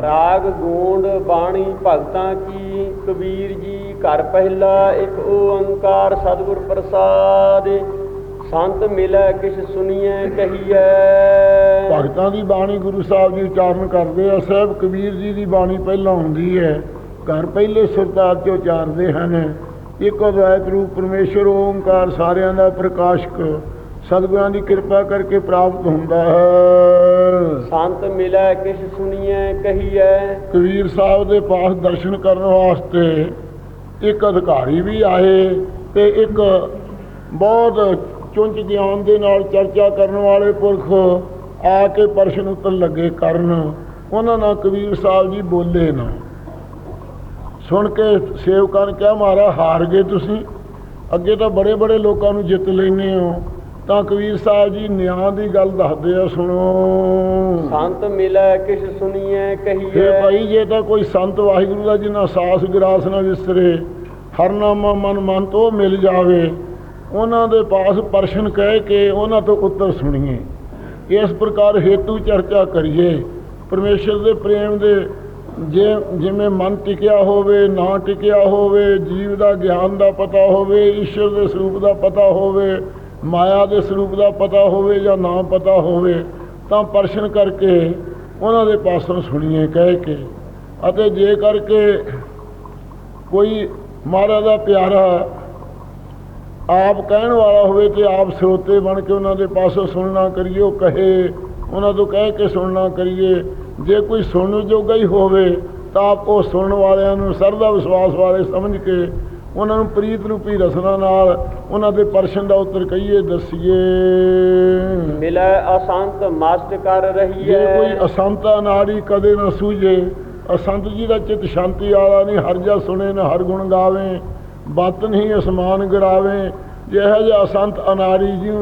ਰਾਗ ਗੂੰਡ ਬਾਣੀ ਭਗਤਾਂ ਕੀ, ਕਬੀਰ ਜੀ ਘਰ ਪਹਿਲਾ, ਇੱਕ ਓੰਕਾਰ ਸਤਿਗੁਰ ਪ੍ਰਸਾਦ। ਸੰਤ ਮਿਲੈ ਕਿਛ ਸੁਣੀਐ ਕਹੀਐ। ਭਗਤਾਂ ਦੀ ਬਾਣੀ ਗੁਰੂ ਸਾਹਿਬ ਜੀ ਉਚਾਰਨ ਕਰਦੇ ਆ, ਸਾਹਿਬ ਕਬੀਰ ਜੀ ਦੀ ਬਾਣੀ ਪਹਿਲਾਂ ਹੁੰਦੀ ਹੈ। ਘਰ ਪਹਿਲੇ ਸੁਰਤਾਲ ਚ ਉਚਾਰਦੇ ਹਨ। ਇੱਕ ਅਦਵੈਤ ਰੂਪ ਪਰਮੇਸ਼ਰ, ਓੰਕਾਰ ਸਾਰਿਆਂ ਦਾ ਪ੍ਰਕਾਸ਼ਕ। ਸਤਿਗੁਰਾਂ ਦੀ ਕਿਰਪਾ ਕਰਕੇ ਪ੍ਰਾਪਤ ਹੁੰਦਾ ਹੈ। ਸੰਤ ਮਿਲੈ ਕਿਛ ਸੁਣੀਐ ਕਹੀਐ। ਕਬੀਰ ਸਾਹਿਬ ਦੇ ਪਾਸ ਦਰਸ਼ਨ ਕਰਨ ਵਾਸਤੇ ਇੱਕ ਅਧਿਕਾਰੀ ਵੀ ਆਏ ਤੇ ਇੱਕ ਬਹੁਤ ਚੁੰਚ ਗਿਆਨ ਦੇ ਨਾਲ ਚਰਚਾ ਕਰਨ ਵਾਲੇ ਪੁਰਖ ਆ ਕੇ ਪ੍ਰਸ਼ਨ ਉੱਤਰ ਲੱਗੇ ਕਰਨ। ਉਹਨਾਂ ਨਾਲ ਕਬੀਰ ਸਾਹਿਬ ਜੀ ਬੋਲੇ ਨਾ। ਸੁਣ ਕੇ ਸੇਵਕਾਂ ਨੇ ਕਿਹਾ ਮਾਰਾ ਹਾਰ ਗਏ ਤੁਸੀਂ। ਅੱਗੇ ਤਾਂ ਬੜੇ ਬੜੇ ਲੋਕਾਂ ਨੂੰ ਜਿੱਤ ਲੈਨੇ ਹੋ। ਤਾਂ ਕਬੀਰ ਸਾਹਿਬ ਜੀ ਨਿਆਂ ਦੀ ਗੱਲ ਦੱਸਦੇ ਆ ਸੁਣੋ। ਸੰਤ ਮਿਲੈ ਕਿਛ ਸੁਣੀਐ ਇਹ ਕਹੀਐ ਭਾਈ ਜੇ ਤਾਂ ਕੋਈ ਸੰਤ ਵਾਹਿਗੁਰੂ ਦਾ ਜਿਨ੍ਹਾਂ ਸਾਸ ਗਰਾਸ ਨਾ ਵਿਸਰੇ ਹਰਨਾਮਾ ਮਨ ਮਨ ਤੋਂ ਮਿਲ ਜਾਵੇ। ਉਹਨਾਂ ਦੇ ਪਾਸ ਪ੍ਰਸ਼ਨ ਕਹਿ ਕੇ ਉਹਨਾਂ ਤੋਂ ਉੱਤਰ ਸੁਣੀਏ। ਇਸ ਪ੍ਰਕਾਰ ਹੇਤੂ ਚਰਚਾ ਕਰੀਏ। ਪਰਮੇਸ਼ਰ ਦੇ ਪ੍ਰੇਮ ਦੇ ਜੇ ਜਿਵੇਂ ਮਨ ਟਿਕਿਆ ਹੋਵੇ ਨਾ ਟਿਕਿਆ ਹੋਵੇ ਜੀਵ ਦਾ ਗਿਆਨ ਦਾ ਪਤਾ ਹੋਵੇ ਈਸ਼ਵਰ ਦੇ ਸਰੂਪ ਦਾ ਪਤਾ ਹੋਵੇ ਮਾਇਆ ਦੇ ਸਰੂਪ ਦਾ ਪਤਾ ਹੋਵੇ ਜਾਂ ਨਾ ਪਤਾ ਹੋਵੇ, ਤਾਂ ਪ੍ਰਸ਼ਨ ਕਰਕੇ ਉਹਨਾਂ ਦੇ ਪਾਸੋਂ ਸੁਣੀਏ, ਕਹਿ ਕੇ। ਅਤੇ ਜੇ ਕਰਕੇ ਕੋਈ ਮਹਾਰਾਜ ਦਾ ਪਿਆਰਾ ਆਪ ਕਹਿਣ ਵਾਲਾ ਹੋਵੇ ਤੇ ਆਪ ਸਰੋਤੇ ਬਣ ਕੇ ਉਹਨਾਂ ਦੇ ਪਾਸੋਂ ਸੁਣਨਾ ਕਰੀਏ, ਉਹ ਕਹੇ, ਉਹਨਾਂ ਤੋਂ ਕਹਿ ਕੇ ਸੁਣਨਾ ਕਰੀਏ। ਜੇ ਕੋਈ ਸੁਣਨ ਜੋਗਾ ਹੀ ਹੋਵੇ, ਤਾਂ ਆਪ ਉਹ ਸੁਣਨ ਵਾਲਿਆਂ ਨੂੰ ਸਰਦਾ ਵਿਸ਼ਵਾਸ ਵਾਲੇ ਸਮਝ ਕੇ ਉਹਨਾਂ ਨੂੰ ਪ੍ਰੀਤ ਰੂਪੀ ਰਸਨਾ ਨਾਲ ਉਹਨਾਂ ਦੇ ਪ੍ਰਸ਼ਨ ਦਾ ਉੱਤਰ ਕਹੀਏ ਦਸੀਏ। ਮਿਲੈ ਅਸੰਤ ਮਸਤ ਕਰ ਜੇ ਰਹੀਐ ਕੋਈ ਅਸੰਤਾ ਨਾੜੀ ਕਦੇ ਨਾ ਸੂਝੇ ਅਸੰਤ ਜੀ ਦਾ ਚਿੱਤ ਸ਼ਾਂਤੀ ਵਾਲਾ ਨਹੀਂ ਹਰ ਜਾ ਸੁਣੇ ਨਾ ਹਰ ਗੁਣ ਗਾਵੇ ਬਤ ਨਹੀਂ ਅਸਮਾਨ ਗਰਾਵੇ। ਜਿਹੋ ਜਿਹਾ ਅਸੰਤ ਅਨਾੜੀ ਜੀ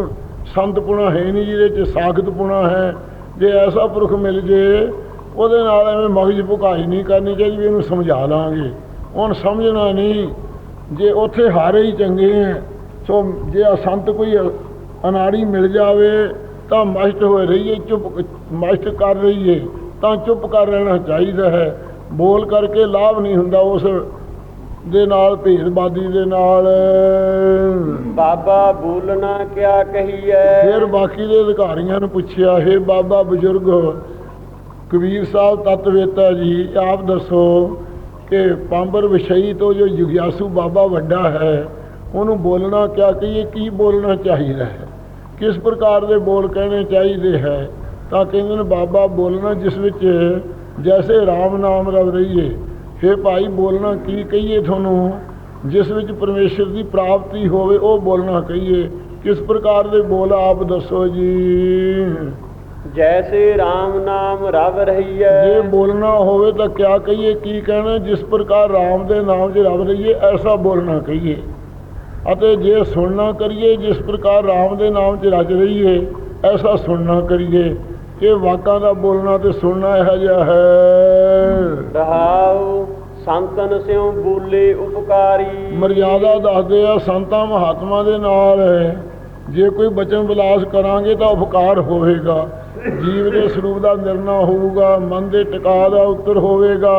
ਸੰਤ ਪੁਣਾ ਹੈ ਨਹੀਂ ਜਿਹਦੇ ਚ ਸਾਖਤ ਪੁਣਾ ਹੈ ਜੇ ਐਸਾ ਪੁਰਖ ਮਿਲ ਜੇ ਉਹਦੇ ਨਾਲ ਐਵੇਂ ਮਗਜ ਭੁਕਾਈ ਨਹੀਂ ਕਰਨੀ ਚਾਹੀਦੀ ਵੀ ਇਹਨੂੰ ਸਮਝਾ ਲਾਂਗੇ। ਉਹਨ ਸਮਝਣਾ ਨਹੀਂ ਜੇ ਉੱਥੇ ਹਾਰੇ ਹੀ ਚੰਗੇ ਹੈ ਸੋ ਜੇ ਅਸੰਤ ਕੋਈ ਅਨਾੜੀ ਮਿਲ ਜਾਵੇ ਤਾਂ ਮਸਤ ਹੋਏ ਰਹੀਏ ਚੁੱਪ ਮਸਤ ਕਰ ਰਹੀਏ ਤਾਂ ਚੁੱਪ ਕਰ ਰਹਿਣਾ ਚਾਹੀਦਾ ਹੈ। ਬੋਲ ਕਰਕੇ ਲਾਭ ਨਹੀਂ ਹੁੰਦਾ ਉਸ ਦੇ ਨਾਲ ਭੇਦਬਾਦੀ ਦੇ ਨਾਲ। ਬਾਬਾ ਬੋਲਣਾ ਕਿਆ ਕਹੀਐ। ਫਿਰ ਬਾਕੀ ਦੇ ਅਧਿਕਾਰੀਆਂ ਨੂੰ ਪੁੱਛਿਆ ਹੈ ਬਾਬਾ ਬਜ਼ੁਰਗ ਕਬੀਰ ਸਾਹਿਬ ਤਤਵੇਤਾ ਜੀ ਆਪ ਦੱਸੋ ਕਿ ਪਾਂਬਰ ਵਿਸ਼ਈ ਤੋਂ ਜੋ ਜੁਗਿਆਸੂ ਬਾਬਾ ਵੱਡਾ ਹੈ, ਉਹਨੂੰ ਬੋਲਣਾ ਕਿਆ ਕਹੀਏ, ਕੀ ਬੋਲਣਾ ਚਾਹੀਦਾ ਹੈ? ਕਿਸ ਪ੍ਰਕਾਰ ਦੇ ਬੋਲ ਕਹਿਣੇ ਚਾਹੀਦੇ ਹੈ? ਤਾਂ ਕਹਿੰਦੇ ਨੇ, ਬਾਬਾ ਬੋਲਣਾ ਜਿਸ ਵਿੱਚ ਜੈਸੇ RAM ਨਾਮ ਰਵ ਰਹੀਏ ਫੇ ਭਾਈ ਬੋਲਣਾ ਕੀ ਕਹੀਏ ਤੁਹਾਨੂੰ? ਜਿਸ ਵਿੱਚ ਪਰਮੇਸ਼ਰ ਦੀ ਪ੍ਰਾਪਤੀ ਹੋਵੇ, ਉਹ ਬੋਲਣਾ ਕਹੀਏ। ਕਿਸ ਪ੍ਰਕਾਰ ਦੇ ਬੋਲ ਆਪ ਦੱਸੋ ਜੀ? ਜੈਸੇ RAM ਨਾਮ ਰਵ ਰਹੀਐ। ਜੇ ਬੋਲਣਾ ਹੋਵੇ ਤਾਂ ਕਿਆ ਕਹੀਏ ਕੀ ਕਹਿਣਾ? ਜਿਸ ਪ੍ਰਕਾਰ RAM ਦੇ ਨਾਮ 'ਚ ਰਵ ਰਹੀਏ ਐਸਾ ਬੋਲਣਾ ਕਹੀਏ। ਅਤੇ ਜੇ ਸੁਣਨਾ ਕਰੀਏ ਜਿਸ ਪ੍ਰਕਾਰ RAM ਦੇ ਨਾਮ 'ਚ ਰਜ ਰਹੀਏ ਐਸਾ ਸੁਣਨਾ ਕਰੀਏ। ਇਹ ਵਾਕਾਂ ਦਾ ਬੋਲਣਾ ਤੇ ਸੁਣਨਾ ਇਹੋ ਜਿਹਾ ਹੈ। ਰਹਾਉ ਸੰਤਨ ਸਿਉ ਬੋਲੇ ਉਪਕਾਰੀ। ਮਰਿਆਦਾ ਦੱਸਦੇ ਆ ਸੰਤਾਂ ਮਹਾਤਮਾ ਦੇ ਨਾਲ ਜੇ ਕੋਈ ਬਚਨ ਵਿਲਾਸ ਕਰਾਂਗੇ ਤਾਂ ਉਪਕਾਰ ਹੋਵੇਗਾ। ਜੀਵ ਦੇ ਸਰੂਪ ਦਾ ਨਿਰਣਾ ਹੋਊਗਾ ਮਨ ਦੇ ਟਿਕਾ ਦਾ ਉੱਤਰ ਹੋਵੇਗਾ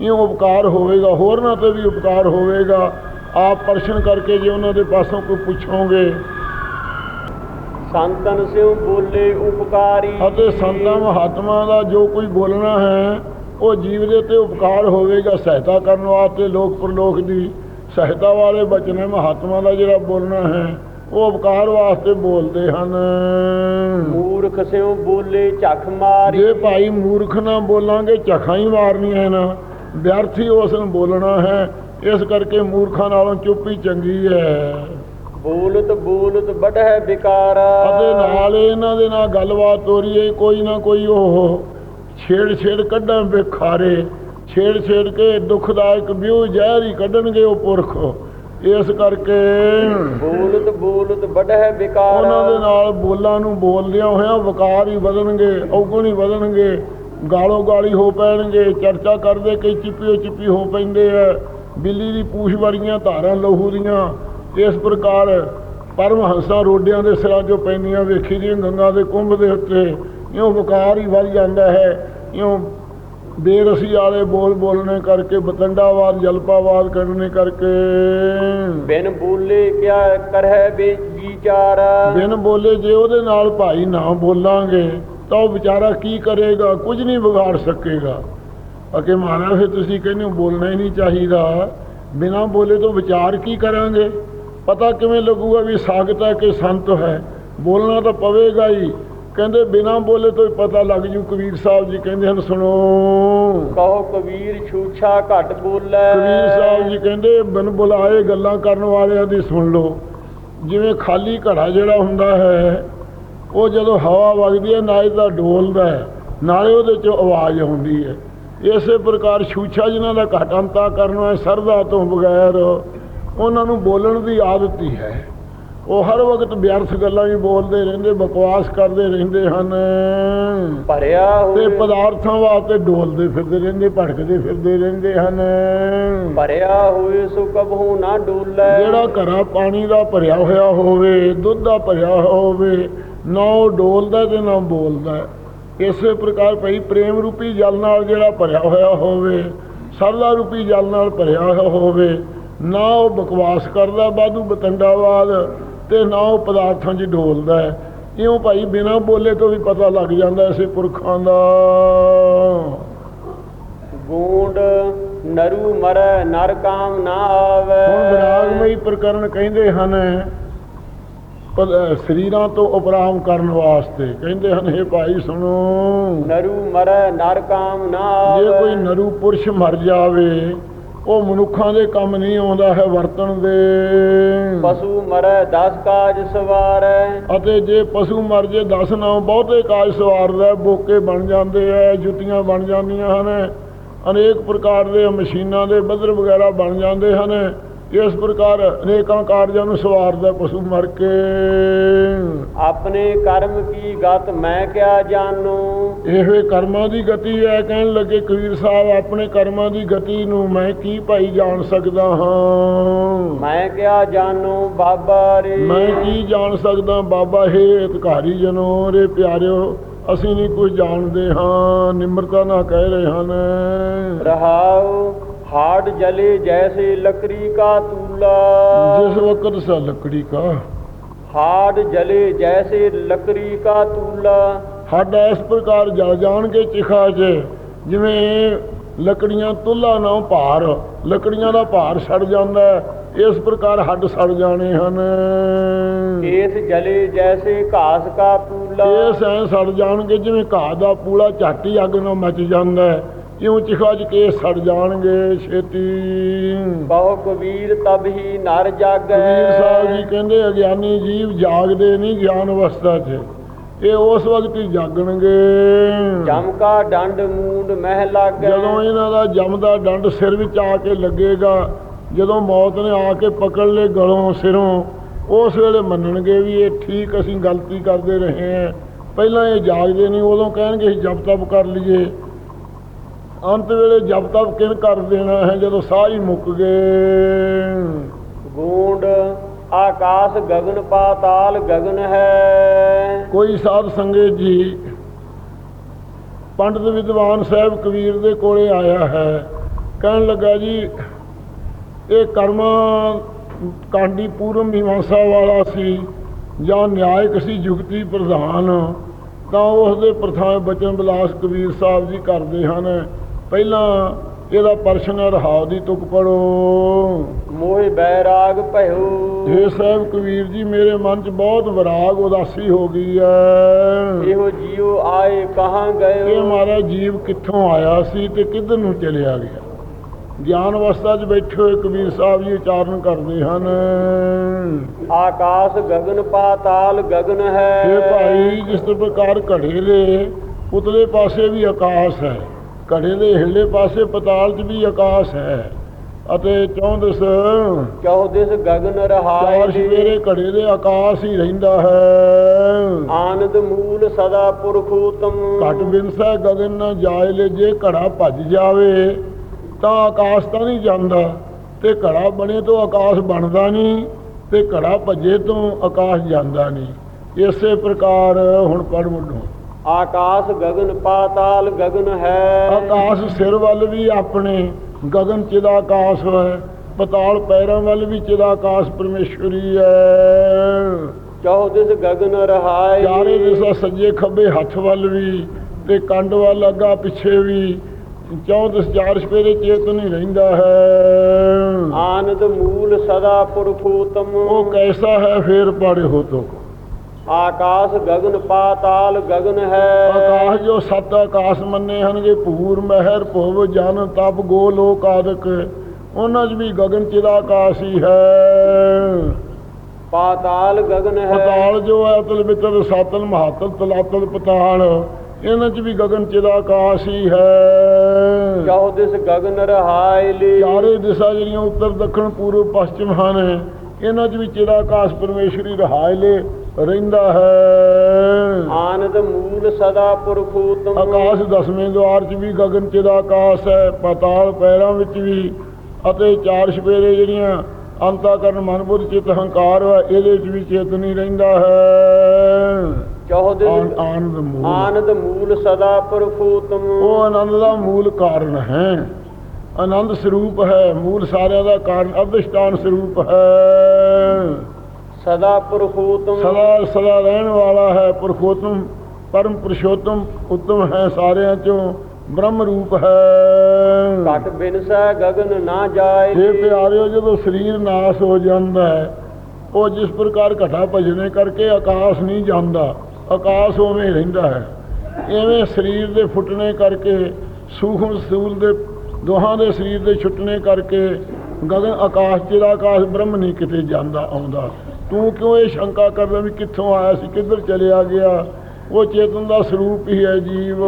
ਇਹ ਉਪਕਾਰ ਹੋਵੇਗਾ ਹੋਰਨਾਂ ਤੇ ਵੀ ਉਪਕਾਰ ਹੋਵੇਗਾ। ਆਪ ਪ੍ਰਸ਼ਨ ਕਰਕੇ ਜੇ ਉਹਨਾਂ ਦੇ ਪਾਸੋਂ ਕੋਈ ਪੁੱਛੋਗੇ। ਸੰਤਨ ਸਿਉ ਬੋਲੇ ਉਪਕਾਰੀ। ਅਤੇ ਸੰਤਾਂ ਮਹਾਤਮਾ ਦਾ ਜੋ ਕੋਈ ਬੋਲਣਾ ਹੈ ਉਹ ਜੀਵ ਦੇ ਤੇ ਉਪਕਾਰ ਹੋਵੇਗਾ ਸਹਾਇਤਾ ਕਰਨ ਵਾਸਤੇ ਲੋਕ ਪਰਲੋਕ ਦੀ ਸਹਾਇਤਾ ਵਾਲੇ ਬਚਨ ਹੈ। ਮਹਾਤਮਾ ਦਾ ਜਿਹੜਾ ਬੋਲਣਾ ਹੈ ਉਹ ਉਪਕਾਰ ਵਾਸਤੇ ਬੋਲਦੇ ਹਨ। ਮੂਰਖ ਸਿਉ ਬੋਲੇ ਝਖ ਮਾਰੀ ਜੇ ਭਾਈ ਮੂਰਖ ਨਾ ਬੋਲਾਂਗੇ ਝਖਾਂ ਹੀ ਮਾਰਨੀਆਂ ਨਾ ਵਿਅਰਥ ਹੀ ਉਸ ਨੂੰ ਬੋਲਣਾ ਹੈ। ਇਸ ਕਰਕੇ ਮੂਰਖਾਂ ਨਾਲੋਂ ਚੁੱਪ ਹੀ ਚੰਗੀ ਹੈ। ਬੋਲਤ ਬੋਲਤ ਬੜਹਿ ਵਿਕਾਰਾ। ਅਤੇ ਨਾਲ ਇਹਨਾਂ ਦੇ ਨਾਲ ਗੱਲਬਾਤ ਤੋਰੀਏ ਕੋਈ ਨਾ ਕੋਈ ਉਹ ਛੇੜ ਛੇੜ ਕੱਢਾਂ ਵਿਖਾਰੇ। ਛੇੜ ਛੇੜ ਕੇ ਦੁਖਦਾਇਕ ਵਿਊ ਜ਼ਹਿਰ ਹੀ ਕੱਢਣਗੇ ਉਹ ਪੁਰਖ। ਇਸ ਕਰਕੇ ਬੋਲਤ ਬੋਲਤ ਬੜਹਿ ਵਿਕਾਰਾ। ਉਹਨਾਂ ਦੇ ਨਾਲ ਬੋਲਾਂ ਨੂੰ ਬੋਲਦਿਆਂ ਹੋਇਆਂ ਵਕਾਰ ਹੀ ਵਧਣਗੇ ਔਗਣ ਹੀ ਵਧਣਗੇ ਗਾਲੋ ਗਾਲੀ ਹੋ ਪੈਣਗੇ ਚਰਚਾ ਕਰਦੇ ਕਈ ਚਿੱਪੀਓ ਚਿੱਪੀ ਹੋ ਪੈਂਦੇ ਆ ਬਿੱਲੀ ਦੀ ਪੂਛ ਵਰਗੀਆਂ ਧਾਰਾਂ ਲਹੂ ਦੀਆਂ। ਇਸ ਪ੍ਰਕਾਰ ਪਰਮਹੰਸਾਂ ਰੋਡਿਆਂ ਦੇ ਸਿਰਾਂ 'ਚੋਂ ਪੈਂਦੀਆਂ ਵੇਖੀ ਦੀਆਂ ਗੰਗਾ ਦੇ ਕੁੰਭ ਦੇ ਉੱਤੇ ਇਉਂ ਵਕਾਰ ਹੀ ਵੱਧ ਜਾਂਦਾ ਹੈ ਇਉਂ ਬੇਰਸੀ ਵਾਲੇ ਬੋਲ ਬੋਲਣੇ ਕਰਕੇ ਬਤੰਡਾਵਾਦ ਜਲਪਾਵਾਦ ਕਰਨੇ ਕਰਕੇ। ਬਿਨ ਬੋਲੇ ਕਿਆ ਕਰਹਿ ਬੇ- ਵਿਚਾਰ? ਬਿਨ ਬੋਲੇ ਜੇ ਉਹਦੇ ਨਾਲ ਭਾਈ ਨਾ ਬੋਲਾਂਗੇ ਤਾਂ ਉਹ ਵਿਚਾਰਾ ਕੀ ਕਰੇਗਾ? ਕੁਝ ਨਹੀਂ ਵਿਗਾੜ ਸਕੇਗਾ। ਅਕੇ ਮਹਾਰਾਜ ਫਿਰ ਤੁਸੀਂ ਕਹਿੰਦੇ ਹੋ ਬੋਲਣਾ ਹੀ ਨਹੀਂ ਚਾਹੀਦਾ। ਬਿਨਾ ਬੋਲੇ ਤੋਂ ਵਿਚਾਰ ਕੀ ਕਰਾਂਗੇ? ਪਤਾ ਕਿਵੇਂ ਲੱਗੂਗਾ ਵੀ ਸਾਖਤ ਕਿ ਸੰਤ ਹੈ? ਬੋਲਣਾ ਤਾਂ ਪਵੇਗਾ ਹੀ। ਕਹਿੰਦੇ ਬਿਨਾ ਬੋਲੇ ਤੋਂ ਪਤਾ ਲੱਗ ਜੂ ਕਬੀਰ ਸਾਹਿਬ ਜੀ ਕਹਿੰਦੇ ਹਨ ਸੁਣੋ। ਕਹੋ ਕਬੀਰ ਛੂਛਾ ਘਟ ਬੋਲੇ। ਕਬੀਰ ਸਾਹਿਬ ਜੀ ਕਹਿੰਦੇ ਬਿਨ ਬੁਲਾਏ ਗੱਲਾਂ ਕਰਨ ਵਾਲਿਆਂ ਦੀ ਸੁਣ ਲਓ। ਜਿਵੇਂ ਖਾਲੀ ਘੜਾ ਜਿਹੜਾ ਹੁੰਦਾ ਹੈ ਉਹ ਜਦੋਂ ਹਵਾ ਵਗਦੀ ਹੈ ਨਾਲੇ ਤਾਂ ਡੋਲਦਾ ਹੈ ਨਾਲੇ ਉਹਦੇ ਚੋਂ ਆਵਾਜ਼ ਆਉਂਦੀ ਹੈ। ਇਸੇ ਪ੍ਰਕਾਰ ਛੂਛਾ ਜਿਨ੍ਹਾਂ ਦਾ ਘਟੰਤਾ ਕਰਨਾ ਹੈ ਸਰਦਾ ਤੋਂ ਬਗੈਰ ਉਹਨਾਂ ਨੂੰ ਬੋਲਣ ਦੀ ਆਦਤ ਹੀ ਹੈ। ਉਹ ਹਰ ਵਕਤ ਵਿਅਰਥ ਗੱਲਾਂ ਹੀ ਬੋਲਦੇ ਰਹਿੰਦੇ ਬਕਵਾਸ ਕਰਦੇ ਰਹਿੰਦੇ ਹਨ। ਭਰਿਆ ਤੇ ਪਦਾਰਥਾਂ ਵਾਸਤੇ ਡੋਲਦੇ ਫਿਰਦੇ ਰਹਿੰਦੇ ਭਟਕਦੇ ਫਿਰਦੇ ਰਹਿੰਦੇ ਹਨ। ਭਰਿਆ ਹੋਏ ਸੋ ਕਬਹੂ ਨਾ ਡੋਲੇ। ਜਿਹੜਾ ਘੜਾ ਪਾਣੀ ਦਾ ਭਰਿਆ ਹੋਇਆ ਹੋਵੇ ਦੁੱਧ ਦਾ ਭਰਿਆ ਹੋਵੇ ਨਾ ਉਹ ਡੋਲਦਾ ਤੇ ਨਾ ਬੋਲਦਾ। ਇਸੇ ਪ੍ਰਕਾਰ ਭਈ ਪ੍ਰੇਮ ਰੂਪੀ ਜਲ ਨਾਲ ਜਿਹੜਾ ਭਰਿਆ ਹੋਇਆ ਹੋਵੇ ਸਰਦਾ ਰੂਪੀ ਜਲ ਨਾਲ ਭਰਿਆ ਹੋਇਆ ਹੋਵੇ ਨਾ ਉਹ ਬਕਵਾਸ ਕਰਦਾ ਬਾਦੂ ਬਤੰਡਾਵਾਦ ਤੇ ਨਾ ਉਹ ਪਦਾਰਥਾਂ 'ਚ ਡੋਲਦਾ ਹੈ। ਇਉਂ ਭਾਈ ਬਿਨਾਂ ਬੋਲੇ ਤੋਂ ਵੀ ਪਤਾ ਲੱਗ ਜਾਂਦਾ ਐਸੇ ਪੁਰਖਾਂ ਦਾ। ਗੂੰਡ ਨਰੂ ਮਰੈ ਨਰ ਕਾਮ ਨਾ ਆਵੇ। ਹੁਣ ਵਿਰਾਗਮਈ ਪ੍ਰਕਰਨ ਕਹਿੰਦੇ ਹਨ ਸਰੀਰਾਂ ਤੋਂ ਉਪਰਾਮ ਕਰਨ ਵਾਸਤੇ। ਕਹਿੰਦੇ ਹਨ ਇਹ ਭਾਈ ਸੁਣੋ। ਨਰੂ ਮਰੈ ਨਰ ਕਾਮ ਨਾ ਜੇ ਕੋਈ ਨਰੂ ਪੁਰਸ਼ ਮਰ ਜਾਵੇ ਉਹ ਮਨੁੱਖਾਂ ਦੇ ਕੰਮ ਨਹੀਂ ਆਉਂਦਾ ਹੈ ਵਰਤਣ ਦੇ। ਪਸ਼ੂ ਮਰੈ ਦਸ ਕਾਜ ਸਵਾਰੈ। ਅਤੇ ਜੇ ਪਸ਼ੂ ਮਰ ਜੇ ਦਸ ਨਾ ਬਹੁਤੇ ਕਾਜ ਸਵਾਰਦਾ ਬੋਕੇ ਬਣ ਜਾਂਦੇ ਐ ਜੁੱਤੀਆਂ ਬਣ ਜਾਂਦੀਆਂ ਹਨ। ਅਨੇਕ ਪ੍ਰਕਾਰ ਦੇ ਮਸ਼ੀਨਾਂ ਦੇ ਬਦਰ ਵਗੈਰਾ ਬਣ ਜਾਂਦੇ ਹਨ। ਇਸ ਪ੍ਰਕਾਰ ਅਨੇਕਾਂ ਕਾਰਜਾਂ ਨੂੰ ਸਵਾਰਦਾ ਪਸ਼ੂ ਮਰ ਕੇ। ਆਪਣੇ ਕਰਮ ਕੀ ਗਤ ਮੈਂ ਕਿਆ ਜਾਣੂ? ਇਹੋ ਕਰਮਾਂ ਦੀ ਗਤੀ ਹੈ ਕਹਿਣ ਲੱਗੇ ਕਬੀਰ ਸਾਹਿਬ ਆਪਣੇ ਕਰਮਾਂ ਦੀ ਗਤੀ ਨੂੰ ਮੈਂ ਕੀ ਭਾਈ ਜਾਣ ਸਕਦਾ ਹਾਂ? ਮੈਂ ਕਿਆ ਜਾਣੂ ਬਾਬਾ ਰੇ? ਮੈਂ ਕੀ ਜਾਣ ਸਕਦਾ ਬਾਬਾ ਹੈ ਅਧਿਕਾਰੀ ਜਨੋ ਰੇ? ਪਿਆਰਿਓ ਅਸੀਂ ਨਹੀਂ ਕੁਝ ਜਾਣਦੇ ਹਾਂ ਨਿਮਰਤਾ ਨਾਲ ਕਹਿ ਰਹੇ ਹਨ। ਰਹਾਉ ਹਾਡ ਜਲੇ ਜੈਸੇ ਲਕੜੀ ਕਾ ਤੂਲਾ। ਜਿਸ ਵਕਤ ਸਾ ਲੱਕੜੀ ਕਾ। ਹਾਡ ਜਲੇ ਜੈਸੇ ਲਕੜੀ ਕਾ ਤੂਲਾ। ਸਾਡਾ ਇਸ ਪ੍ਰਕਾਰ ਜਲ ਜਾਣਗੇ ਚਿਖਾ 'ਚ ਜਿਵੇਂ ਲੱਕੜੀਆਂ ਤੁਲਾ ਨਾ ਭਾਰ ਲੱਕੜੀਆਂ ਦਾ ਭਾਰ ਸੜ ਜਾਂਦਾ ਇਸ ਪ੍ਰਕਾਰ ਹੱਡ ਸੜ ਜਾਣੇ ਹਨ। ਕੇਸ ਜਲੇ ਜੈਸੇ ਘਾਸ ਕਾ ਪੂਲਾ ਇਹ ਸੈਂ ਸੜ ਜਾਣਗੇ ਜਿਵੇਂ ਘਾਹ ਦਾ ਪੂਲਾ ਝਾਟੀ ਅੱਗ ਨਾਲ ਮੱਚ ਜਾਂਦਾ ਹੈ। ਇਉਂ ਚਿਖਾ 'ਚ ਕੇਸ ਸੜ ਜਾਣਗੇ ਛੇਤੀ। ਬਹੁ ਕਬੀਰ ਤਬ ਹੀ ਨਰ ਜਾਗੈ। ਕਬੀਰ ਸਾਹਿਬ ਜੀ ਕਹਿੰਦੇ ਅਗਿਆਨੀ ਜੀਵ ਜਾਗਦੇ ਨਹੀਂ ਗਿਆਨ ਅਵਸਥਾ 'ਚ। ਇਹ ਉਸ ਵਕਤ ਹੀ ਜਾਗਣਗੇ। ਜਮ ਕਾ ਡੰਡ ਮੂੰਡ ਮਹਿ ਲਾਗੈ। ਜਦੋਂ ਇਹਨਾਂ ਦਾ ਜੰਮਦਾ ਡੰਡ ਸਿਰ ਵਿੱਚ ਆ ਕੇ ਲੱਗੇਗਾ ਜਦੋਂ ਮੌਤ ਨੇ ਆ ਕੇ ਪਕੜ ਲਏ ਗਲੋਂ ਸਿਰੋਂ ਉਸ ਵੇਲੇ ਮੰਨਣਗੇ ਵੀ ਇਹ ਠੀਕ ਅਸੀਂ ਗਲਤੀ ਕਰਦੇ ਰਹੇ ਹਾਂ। ਪਹਿਲਾਂ ਇਹ ਜਾਗਦੇ ਨਹੀਂ ਉਦੋਂ ਕਹਿਣਗੇ ਜਪ ਤਪ ਕਰ ਲਈਏ। ਅੰਤ ਵੇਲੇ ਜਪ ਤਪ ਕਿਨ ਕਰ ਦੇਣਾ ਹੈ ਜਦੋਂ ਸਾਹ ਹੀ ਮੁੱਕ ਗਏ। ਗੂੰਡ ਆਕਾਸ਼ ਗਗਨ ਪਾਤਾਲ ਗਗਨ ਹੈ। ਕੋਈ ਸਾਧ ਸੰਗਤ ਜੀ ਪੰਡਤ ਵਿਦਵਾਨ ਸਾਹਿਬ ਕਬੀਰ ਦੇ ਕੋਲੇ ਆਇਆ ਹੈ। ਕਹਿਣ ਲੱਗਾ ਜੀ ਇਹ ਕਰਮਾ ਕਾਂਡੀ ਪੂਰਮ ਮੀਮਾਂਸਾ ਵਾਲਾ ਸੀ ਜਾਂ ਨਿਆਇਕ ਸੀ ਜੁਗਤੀ ਪ੍ਰਧਾਨ? ਤਾਂ ਉਸ ਦੇ ਪ੍ਰਥਮ ਬਚਨ ਬਿਲਾਸ ਕਬੀਰ ਸਾਹਿਬ ਜੀ ਕਰਦੇ ਹਨ। ਪਹਿਲਾਂ ਇਹਦਾ ਪ੍ਰਸ਼ਨ ਰਹਾਉ ਦੀ ਤੁਕ ਪੜੋ। ਮੋਹਿ ਬੈਰਾਗ ਭਇਓ। ਇਹ ਸਾਹਿਬ ਕਬੀਰ ਜੀ ਮੇਰੇ ਮਨ 'ਚ ਬਹੁਤ ਵਿਰਾਗ ਉਦਾਸੀ ਹੋ ਗਈ ਹੈ ਇਹੋ ਜੀਉ ਆਏ ਕਹਾਂ ਇਹ ਗਇਓ ਮਾਰਾ ਜੀਵ ਕਿੱਥੋਂ ਆਇਆ ਸੀ ਤੇ ਕਿੱਧਰ ਨੂੰ ਚਲਿਆ ਗਿਆ? ਗਿਆਨ ਅਵਸਥਾ 'ਚ ਬੈਠੇ ਹੋਏ ਕਬੀਰ ਸਾਹਿਬ ਜੀ ਉਚਾਰਨ ਕਰਦੇ ਹਨ। ਆਕਾਸ਼ ਗਗਨ ਪਾਤਾਲ ਗਗਨ ਹੈ। ਇਹ ਭਾਈ ਜਿਸ ਪ੍ਰਕਾਰ ਘੜੇ ਦੇ ਉਤਲੇ ਪਾਸੇ ਵੀ ਆਕਾਸ਼ ਹੈ। ਘੜੇ ਦੇ ਹਿੱਲੇ ਪਾਸੇ ਪਤਾਲ 'ਚ ਵੀ ਆਕਾਸ਼ ਹੈ ਅਤੇ ਚੌਂਦਸ ਕਿਉ ਦਿਸ ਗਗਨ ਰਹਾਏ ਚਾਰ ਸਵੇਰੇ ਘੜੇ ਦੇ ਆਕਾਸ਼ ਹੀ ਰਹਿੰਦਾ ਹੈ। ਆਨੰਦ ਮੂਲ ਸਦਾ ਪੁਰਖ ਉਤਮ ਘਟ ਬਿਨਸਾ ਗਗਨ ਨਾ ਜਾਏ ਲੈ ਜੇ ਘੜਾ ਭੱਜ ਜਾਵੇ ਤਾਂ ਆਕਾਸ਼ ਤਾਂ ਨਹੀਂ ਜਾਂਦਾ। ਤੇ ਘੜਾ ਬਣੇ ਤੋਂ ਆਕਾਸ਼ ਬਣਦਾ ਨਹੀਂ ਤੇ ਘੜਾ ਭੱਜੇ ਤੋਂ ਆਕਾਸ਼ ਜਾਂਦਾ ਨਹੀਂ। ਇਸੇ ਪ੍ਰਕਾਰ ਹੁਣ ਪੜ ਮੁੱਢੋਂ। ਆਕਾਸ਼ ਗगन ਪਾਤਾਲ ਗਗਨ ਹੈ। ਆਕਾਸ਼ ਸਿਰ ਵੱਲ ਵੀ ਆਪਣੇ ਗगन ਚਿਦ ਆਕਾਸ਼ ਹੈ। ਪਤਾਲ ਪੈਰਾਂ ਵੱਲ ਵੀ ਚਿਦ ਆਕਾਸ਼ ਪਰਮੇਸ਼ਵਰੀ ਹੈ। ਚੌਦਿਸ ਗगन ਰਹਾਈ ਚਾਰੇ ਦਿਸ਼ਾ ਸੱਜੇ ਖੱਬੇ ਹੱਥ ਵੱਲ ਵੀ ਤੇ ਕੰਡ ਵੱਲ ਅੱਗਾ ਪਿੱਛੇ ਵੀ। ਚੌਦਸ ਚਾਰ ਸਪੇਰੇ ਚੇਤ ਨਹੀਂ ਰਹਿੰਦਾ ਹੈ। ਆਨੰਦ ਮੂਲ ਸਦਾ ਪੁਰਖੋਤਮ। ਉਹ ਕੈਸਾ ਹੈ ਫੇਰ ਪਾੜੇ ਹੋ ਤੋ ਆਕਾਸ਼ ਗगन ਪਾਤਾਲ ਗਗਨ ਹੈ। ਆਕਾਸ਼ ਜੋ ਸੱਤ ਆਕਾਸ਼ ਮੰਨੇ ਹਨਗੇ ਭੂਰ ਮਹਿਰ ਭੁਵ ਜਨ ਤਪ ਗੋ ਲੋਕ ਆਦਿਕ ਉਹਨਾਂ 'ਚ ਵੀ ਗगन ਚਿਦਾਕਾਸ਼ ਹੀ ਹੈ। ਪਾਤਾਲ ਗगन ਹੈ। ਪਾਤਾਲ ਜੋ ਹੈ ਅਤਲ ਬਿਤਲ ਸਾਤਲ ਮਹਾਤਲ ਤਲਾਤਲ ਪਤਾਲ ਇਹਨਾਂ 'ਚ ਵੀ ਗगन ਚਿਦਾਕਾਸ਼ ਹੀ ਹੈ। ਚਾਹੋ ਦਿਸ ਗगन ਰਹਾਇ ਲਈ ਚਾਰੇ ਦਿਸ਼ਾ ਜਿਹੜੀਆਂ ਉੱਤਰ ਦੱਖਣ ਪੂਰਬ ਪਸ਼ਚਿਮ ਹਨ ਇਹਨਾਂ 'ਚ ਵੀ ਚਿਦਾਕਾਸ਼ ਪਰਮੇਸ਼ਰੀ ਰਹਾਇ ਲਈ ਰਹਿੰਦਾ ਹੈ। ਆਨੰਦ ਮੂਲ ਸਦਾ ਪੁਰਖੋਤਮ ਆਕਾਸ਼ ਦਸਵੇਂ ਦੁਆਰ 'ਚ ਵੀ ਗगन ਚਿਦਾ ਆਕਾਸ਼ ਹੈ ਪਤਾਲ ਪੈਰਾਂ ਵਿੱਚ ਵੀ। ਅਤੇ ਚਾਰ ਸਪੇਰੇ ਜਿਹੜੀਆਂ ਅੰਤਾਕਰਨ ਮਨ ਬੁੱਧ ਚਿੱਤ ਹੰਕਾਰ ਵਾ ਇਹਦੇ 'ਚ ਵੀ ਚੇਤਨ ਹੀ ਰਹਿੰਦਾ ਹੈ। ਆਨੰਦ ਮੂਲ। ਆਨੰਦ ਮੂਲ ਸਦਾ ਪੁਰਖੋਤਮ। ਉਹ ਆਨੰਦ ਦਾ ਮੂਲ ਕਾਰਨ ਹੈ। ਆਨੰਦ ਸਰੂਪ ਹੈ ਮੂਲ ਸਾਰਿਆਂ ਦਾ ਕਾਰਨ ਅਧਿਸ਼ਟਾਨ ਸਰੂਪ ਹੈ। ਸਦਾ ਪੁਰਖੋਤਮ। ਸਦਾ ਸਦਾ ਰਹਿਣ ਵਾਲਾ ਹੈ ਪੁਰਖੋਤਮ ਪਰਮ ਪੁਰਸ਼ੋਤਮ ਉੱਤਮ ਹੈ ਸਾਰਿਆਂ ਚੋਂ ਬ੍ਰਹਮ ਰੂਪ ਹੈ। ਘਟ ਬਿਨਸੈ ਗगन ਨਾ ਜਾਏ। ਇਹ ਪਿਆਰਿਓ ਜਦੋਂ ਸਰੀਰ ਨਾਸ ਹੋ ਜਾਂਦਾ ਹੈ ਉਹ ਜਿਸ ਪ੍ਰਕਾਰ ਘਟਾ ਭਜਨੇ ਕਰਕੇ ਆਕਾਸ਼ ਨਹੀਂ ਜਾਂਦਾ ਆਕਾਸ਼ ਉਵੇਂ ਰਹਿੰਦਾ ਹੈ। ਐਵੇਂ ਸਰੀਰ ਦੇ ਫੁੱਟਣੇ ਕਰਕੇ ਸੂਖਮ ਸੂਲ ਦੇ ਦੋਹਾਂ ਦੇ ਸਰੀਰ ਦੇ ਛੁੱਟਣੇ ਕਰਕੇ ਗਗਨ ਆਕਾਸ਼ ਜਿਹੜਾ ਆਕਾਸ਼ ਬ੍ਰਹਮ ਨਹੀਂ ਕਿਤੇ ਜਾਂਦਾ ਆਉਂਦਾ। ਤੂੰ ਕਿਉਂ ਇਹ ਸ਼ੰਕਾ ਕਰਦਾ ਵੀ ਕਿੱਥੋਂ ਆਇਆ ਸੀ ਕਿੱਧਰ ਚਲਿਆ ਗਿਆ? ਉਹ ਚੇਤਨ ਦਾ ਸਰੂਪ ਹੀ ਹੈ ਜੀਵ।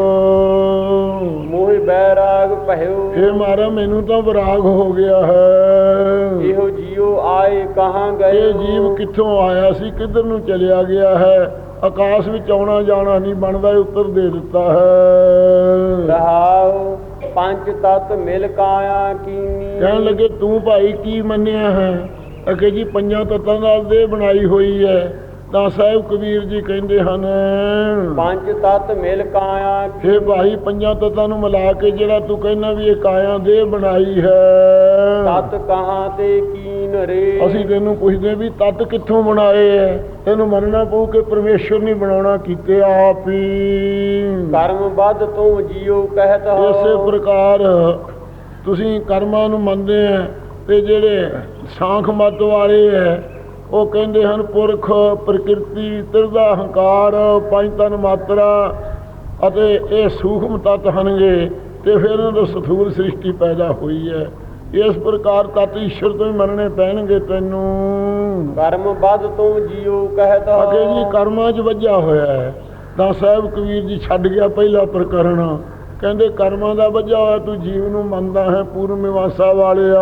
ਮੋਹਿ ਬੈਰਾਗ ਭਇਓ। ਇਹ ਮਾਰਾ ਮੈਨੂੰ ਤਾਂ ਵਿਰਾਗ ਹੋ ਗਿਆ ਹੈ। ਇਹੋ ਜੀਉ ਆਏ ਕਹਾਂ ਗਏ ਇਹ ਜੀਵ ਕਿੱਥੋਂ ਆਇਆ ਸੀ ਕਿੱਧਰ ਨੂੰ ਚਲਿਆ ਗਿਆ ਹੈ? ਆਕਾਸ਼ ਵਿੱਚ ਆਉਣਾ ਜਾਣਾ ਨਹੀਂ ਬਣਦਾ ਇਹ ਉੱਤਰ ਦੇ ਦਿੱਤਾ ਹੈ। ਰਹਾਉ ਪੰਜ ਤਤ ਮਿਲ ਕਾਇਆ ਕੀਨੀ। ਕਹਿਣ ਲੱਗੇ ਤੂੰ ਭਾਈ ਕੀ ਮੰਨਿਆ ਹੈ? ਅਕੇ ਜੀ ਪੰਜਾਂ ਤੱਤਾਂ ਨਾਲ ਦੇਹ ਬਣਾਈ ਹੋਈ ਹੈ। ਤਾਂ ਸਾਹਿਬ ਕਬੀਰ ਜੀ ਕਹਿੰਦੇ ਹਨ ਪੰਜ ਤਤ ਮਿਲ ਕਾਇਆ ਇਹ ਭਾਈ ਪੰਜਾਂ ਤੱਤਾਂ ਨੂੰ ਮਿਲਾ ਕੇ ਜਿਹੜਾ ਤੂੰ ਕਹਿੰਦਾ ਵੀ ਇਹ ਕਾਇਆ ਦੇਹ ਬਣਾਈ ਹੈ। ਤਤ ਕਹਾਂ ਤੇ ਕੀਨ ਰੇ? ਅਸੀਂ ਤੈਨੂੰ ਪੁੱਛਦੇ ਵੀ ਤਤ ਕਿੱਥੋਂ ਬਣਾਏ ਐ ਤੈਨੂੰ ਮੰਨਣਾ ਪਊ ਕਿ ਪਰਮੇਸ਼ਰ ਨਹੀਂ ਬਣਾਉਣਾ ਕੀਤੇ ਆਪ ਹੀ। ਕਰਮ ਬਦ ਤੂੰ ਜੀਉ ਕਹਿਤ ਹੋ ਇਸੇ ਪ੍ਰਕਾਰ ਤੁਸੀਂ ਕਰਮਾਂ ਨੂੰ ਮੰਨਦੇ ਆ ਤੇ ਜਿਹੜੇ ਸਾਂਖ ਮਤ ਵਾਲੇ ਐ ਉਹ ਕਹਿੰਦੇ ਹਨ ਪੁਰਖ ਪ੍ਰਕਿਰਤੀ ਤਿਰਦਾ ਹੰਕਾਰ ਪੰਜ ਤਨ ਮਾਤਰਾ ਅਤੇ ਇਹ ਸੂਖਮ ਤਤ ਹਨਗੇ ਤੇ ਫਿਰ ਇਹਨਾਂ ਦਾ ਸਥੂਲ ਸ੍ਰਿਸ਼ਟੀ ਪੈਦਾ ਹੋਈ ਹੈ। ਇਸ ਪ੍ਰਕਾਰ ਤਤ ਈਸ਼ਵਰ ਤੋਂ ਹੀ ਮੰਨਣੇ ਪੈਣਗੇ ਤੈਨੂੰ। ਕਰਮ ਬਦ ਤੂੰ ਜੀਉ ਕਹਿਤ। ਹੋ ਅਗੇ ਜੀ ਕਰਮਾਂ 'ਚ ਵੱਜਾ ਹੋਇਆ ਹੈ। ਤਾਂ ਸਾਹਿਬ ਕਬੀਰ ਜੀ ਛੱਡ ਗਿਆ ਪਹਿਲਾ ਪ੍ਰਕਰਣ। ਕਹਿੰਦੇ ਕਰਮਾਂ ਦਾ ਵੱਜਾ ਹੋਇਆ ਤੂੰ ਜੀਵ ਨੂੰ ਮੰਨਦਾ ਹੈ ਪੂਰਨ ਨਿਵਾਸਾ ਵਾਲਿਆ।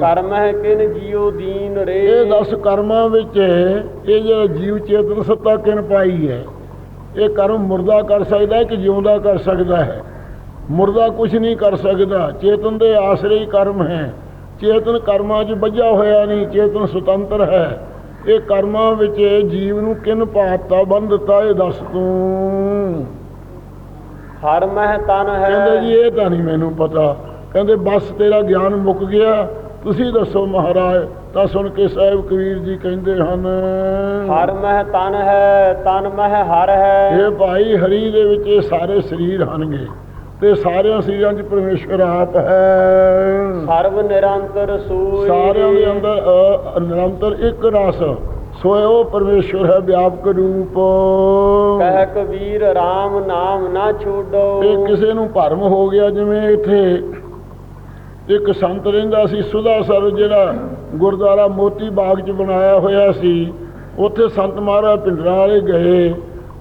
ਕਰਮ ਹੈ ਕਿਨ ਜੀਉ ਦੀਨ ਰੇ। ਇਹ ਦਸ ਕਰਮਾਂ ਵਿੱਚ ਇਹ ਜਿਹੜਾ ਜੀਵ ਚੇਤਨ ਸੱਤਾ ਕਿਨ ਪਾਈ ਹੈ? ਇਹ ਕਰਮ ਮੁਰਦਾ ਕਰ ਸਕਦਾ ਹੈ ਕਿ ਜਿਉਂਦਾ ਕਰ ਸਕਦਾ ਹੈ? ਮੁਰਦਾ ਕੁਝ ਨਹੀਂ ਕਰ ਸਕਦਾ। ਚੇਤਨ ਦੇ ਆਸਰੇ ਹੀ ਕਰਮ ਹੈ। ਚੇਤਨ ਕਰਮਾਂ 'ਚ ਵੱਜਾ ਹੋਇਆ ਨਹੀਂ ਚੇਤਨ ਸੁਤੰਤਰ ਹੈ। ਇਹ ਕਰਮਾਂ ਵਿੱਚ ਜੀਵ ਨੂੰ ਕਿਨ ਪਾਤਾ ਬੰਧਤਾ ਇਹ ਦੱਸ ਤੂੰ। ਹਰ ਮਹਿ ਤਨ ਹੈ। ਕਹਿੰਦੇ ਜੀ ਇਹ ਤਾਂ ਨਹੀਂ ਮੈਨੂੰ ਪਤਾ। ਕਹਿੰਦੇ ਬਸ ਤੇਰਾ ਗਿਆਨ ਮੁੱਕ ਗਿਆ। ਤੁਸੀਂ ਦੱਸੋ ਮਹਾਰਾਜ ਤਾਂ ਸੁਣ ਕੇ ਸਾਹਿਬ ਕਬੀਰ ਜੀ ਕਹਿੰਦੇ ਹਨ। ਹਰ ਮਹਿ ਤਨ ਹੈ ਤਨ ਮਹਿ ਹਰ ਹੈ। ਇਹ ਭਾਈ ਹਰੀ ਦੇ ਵਿੱਚ ਇਹ ਸਾਰੇ ਸਰੀਰ ਹਨਗੇ ਤੇ ਸਾਰਿਆਂ ਸਰੀਰਾਂ 'ਚ ਪਰਮੇਸ਼ਵਰ ਆਪ ਹੈ। ਸਰਬ ਨਿਰੰਤਰ ਸੋਈ। ਸਾਰਿਆਂ ਦੇ ਅੰਦਰ ਨਿਰੰਤਰ ਇੱਕ ਰਸ। ਸੋਏ ਉਹ ਪਰਮੇਸ਼ਵਰ ਹੈ ਵਿਆਪਕ ਰੂਪ। ਕਹਿ ਕਬੀਰ RAM ਨਾਮ ਨਾ ਛੋਡੋ। ਇਹ ਕਿਸੇ ਨੂੰ ਭਰਮ ਹੋ ਗਿਆ ਜਿਵੇਂ ਇੱਥੇ ਇੱਕ ਸੰਤ ਰਹਿੰਦਾ ਸੀ ਸੁਦਾ ਸਰ ਜਿਹੜਾ ਗੁਰਦੁਆਰਾ ਮੋਤੀ ਬਾਗ 'ਚ ਬਣਾਇਆ ਹੋਇਆ ਸੀ। ਉੱਥੇ ਸੰਤ ਮਹਾਰਾਜ ਪਿੰਡਰਾਂ ਵਾਲੇ ਗਏ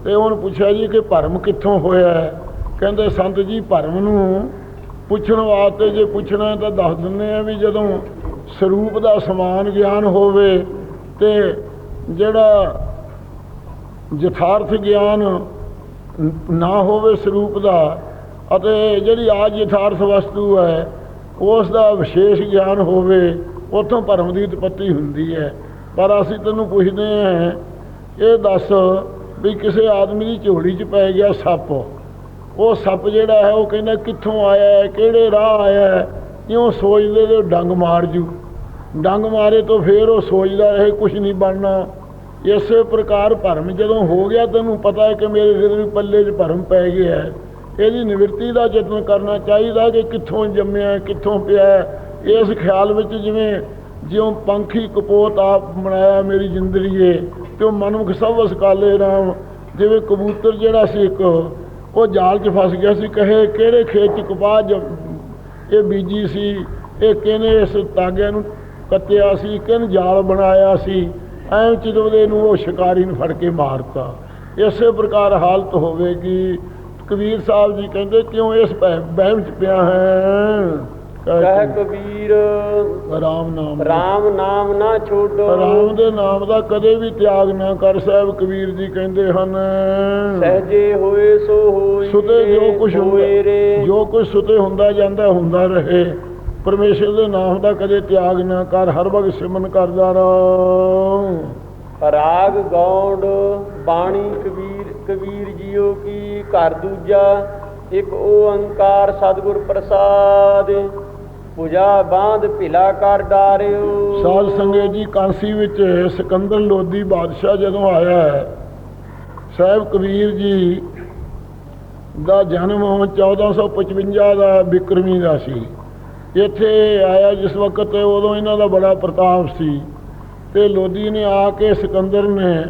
ਤੇ ਉਹਨੂੰ ਪੁੱਛਿਆ ਜੀ ਕਿ ਭਰਮ ਕਿੱਥੋਂ ਹੋਇਆ ਹੈ? ਕਹਿੰਦੇ ਸੰਤ ਜੀ ਭਰਮ ਨੂੰ ਪੁੱਛਣ ਵਾਸਤੇ ਜੇ ਪੁੱਛਣਾ ਤਾਂ ਦੱਸ ਦਿੰਦੇ ਆ ਵੀ ਜਦੋਂ ਸਰੂਪ ਦਾ ਸਮਾਨ ਗਿਆਨ ਹੋਵੇ ਤੇ ਜਿਹੜਾ ਯਥਾਰਥ ਗਿਆਨ ਨਾ ਹੋਵੇ ਸਰੂਪ ਦਾ ਅਤੇ ਜਿਹੜੀ ਆਜ ਯਥਾਰਥ ਵਸਤੂ ਹੈ, ਉਸ ਦਾ ਵਿਸ਼ੇਸ਼ ਗਿਆਨ ਹੋਵੇ, ਉਥੋਂ ਭਰਮ ਦੀ ਉਤਪਤੀ ਹੁੰਦੀ ਹੈ। ਪਰ ਅਸੀਂ ਤੈਨੂੰ ਪੁੱਛਦੇ ਹਾਂ, ਇਹ ਦੱਸ ਵੀ ਕਿਸੇ ਆਦਮੀ ਦੀ ਝੋਲੀ 'ਚ ਪੈ ਗਿਆ ਸੱਪ। ਉਹ ਸੱਪ ਜਿਹੜਾ ਹੈ, ਉਹ ਕਹਿੰਦਾ ਕਿੱਥੋਂ ਆਇਆ ਹੈ, ਕਿਹੜੇ ਰਾਹ ਆਇਆ ਹੈ ਇਉਂ ਸੋਚਦੇ ਤੇ ਉਹ ਡੰਗ ਮਾਰ ਜੂ? ਡੰਗ ਮਾਰੇ ਤੋਂ ਫੇਰ ਉਹ ਸੋਚਦਾ ਰਹੇ ਕੁਝ ਨਹੀਂ ਬਣਨਾ। ਇਸੇ ਪ੍ਰਕਾਰ ਭਰਮ ਜਦੋਂ ਹੋ ਗਿਆ, ਤੈਨੂੰ ਪਤਾ ਹੈ ਕਿ ਮੇਰੇ ਹਿਰਦੇ ਪੱਲੇ 'ਚ ਭਰਮ ਪੈ ਗਿਆ ਹੈ। ਇਹਦੀ ਨਿਵਰਤੀ ਦਾ ਯਤਨ ਕਰਨਾ ਚਾਹੀਦਾ ਕਿ ਕਿੱਥੋਂ ਜੰਮਿਆ ਕਿੱਥੋਂ ਪਿਆ ਇਸ ਖਿਆਲ ਵਿੱਚ ਜਿਵੇਂ ਜਿਉਂ ਪੰਖੀ ਕਪੋਤ ਆਪ ਬਣਾਇਆ ਮੇਰੀ ਜ਼ਿੰਦਗੀਏ ਤੇ ਉਹ ਮਨੁੱਖ ਸਭ ਵਸਕਾਲੇ ਰਾਮ। ਜਿਵੇਂ ਕਬੂਤਰ ਜਿਹੜਾ ਸੀ ਇੱਕ, ਉਹ ਜਾਲ 'ਚ ਫਸ ਗਿਆ ਸੀ। ਕਹੇ, ਕਿਹੜੇ ਖੇਤ 'ਚ ਕਪਾਹ ਜ- ਇਹ ਬੀਜੀ ਸੀ, ਇਹ ਕਿਹਨੇ ਇਸ ਤਾਗਿਆਂ ਨੂੰ ਕੱਤਿਆ ਸੀ ਕਿਹਨ ਜਾਲ ਬਣਾਇਆ ਸੀ ਐਂ ਚਿਦਵਦੇ ਨੂੰ ਉਹ ਸ਼ਿਕਾਰੀ ਨੂੰ ਫੜ ਕੇ ਮਾਰਤਾ। ਇਸੇ ਪ੍ਰਕਾਰ ਹਾਲਤ ਹੋਵੇਗੀ। ਕਬੀਰ ਸਾਹਿਬ ਜੀ ਕਹਿੰਦੇ ਕਿਉਂ ਇਸ ਵਹਿਮ ਚ ਪਿਆ ਹੈ? ਕਹਿ ਕਬੀਰ ਰਾਮ ਨਾਮ RAM ਨਾਮ ਨਾ ਛੋਡੋ ਰਾਮ ਦੇ ਨਾਮ ਦਾ ਕਦੇ ਵੀ ਤਿਆਗ ਨਾ ਕਰ ਸਾਹਿਬ ਕਬੀਰ ਜੀ ਕਹਿੰਦੇ ਹਨ। ਸਹਜੇ ਹੋਏ ਸੋ ਹੋਈ ਸੁਤੇ ਜੋ ਕੁਛ ਹੋਏ ਜੋ ਕੁਛ ਸੁਤੇ ਹੁੰਦਾ ਜਾਂਦਾ ਹੁੰਦਾ ਰਹੇ। ਪਰਮੇਸ਼ਰ ਦੇ ਨਾਮ ਦਾ ਕਦੇ ਤਿਆਗ ਨਾ ਕਰ ਹਰ ਵਕਤ ਸਿਮਰਨ ਕਰਦਾ ਰਹੁ। ਰਾਗ ਗੌਂਡ ਬਾਣੀ ਕਬੀਰ ਕਬੀਰ ਜੀਓ ਕੀ ਘਰ ਦੂਜਾ ਇੱਕ ਓੰਕਾਰ ਸਤਿਗੁਰ ਪ੍ਰਸਾਦ। ਪੂਜਾ ਬਾਂਧ ਭਿਲਾ ਕਰ ਡਾਰਿਓ। ਸਾਧ ਸੰਗਤ ਜੀ ਕਾਂਸੀ ਵਿੱਚ ਸਿਕੰਦਰ ਲੋਧੀ ਬਾਦਸ਼ਾਹ ਜਦੋਂ ਆਇਆ ਹੈ ਸਾਹਿਬ ਕਬੀਰ ਜੀ ਦਾ ਜਨਮ 1455 ਦਾ ਬਿਕਰਮੀ ਦਾ ਸੀ। ਇੱਥੇ ਆਇਆ ਜਿਸ ਵਕਤ ਉਦੋਂ ਇਹਨਾਂ ਦਾ ਬੜਾ ਪ੍ਰਤਾਪ ਸੀ ਤੇ ਲੋਧੀ ਨੇ ਆ ਕੇ ਸਿਕੰਦਰ ਨੇ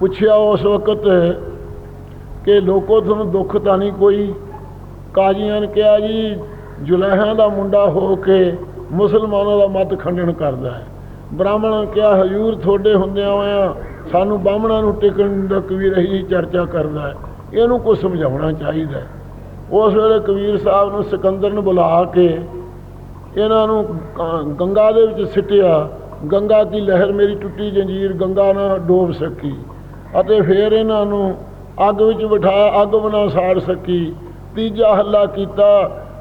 ਪੁੱਛਿਆ ਉਸ ਵਕਤ ਕਿ ਲੋਕੋ ਤੁਹਾਨੂੰ ਦੁੱਖ ਤਾਂ ਨਹੀਂ ਕੋਈ? ਕਾਜ਼ੀਆਂ ਨੇ ਕਿਹਾ ਜੀ, ਜੁਲਹਿਆਂ ਦਾ ਮੁੰਡਾ ਹੋ ਕੇ ਮੁਸਲਮਾਨਾਂ ਦਾ ਮਤ ਖੰਡਨ ਕਰਦਾ ਹੈ। ਬ੍ਰਾਹਮਣਾਂ ਕਿਹਾ, ਹਜੂਰ ਤੁਹਾਡੇ ਹੁੰਦਿਆਂ ਹੋਇਆਂ ਸਾਨੂੰ ਬਾਹਮਣਾਂ ਨੂੰ ਟਿਕਣ ਦਾ ਕਬੀਰ ਰਹੀ ਚਰਚਾ ਕਰਦਾ ਹੈ। ਇਹਨੂੰ ਕੁਝ ਸਮਝਾਉਣਾ ਚਾਹੀਦਾ ਹੈ। ਉਸ ਵੇਲੇ ਕਬੀਰ ਸਾਹਿਬ ਨੂੰ ਸਿਕੰਦਰ ਨੂੰ ਬੁਲਾ ਕੇ ਇਹਨਾਂ ਨੂੰ ਗੰਗਾ ਦੇ ਵਿੱਚ ਸਿੱਟਿਆ। ਗੰਗਾ ਦੀ ਲਹਿਰ ਮੇਰੀ ਟੁੱਟੀ ਜੰਜੀਰ, ਗੰਗਾ ਨਾ ਡੋਬ ਸਕੀ ਅਤੇ ਫਿਰ ਇਹਨਾਂ ਨੂੰ ਅੱਗ ਵਿੱਚ ਬਿਠਾਇਆ, ਅੱਗ ਬਣਾ ਸਾੜ ਸਕੀ। ਤੀਜਾ ਹੱਲਾ ਕੀਤਾ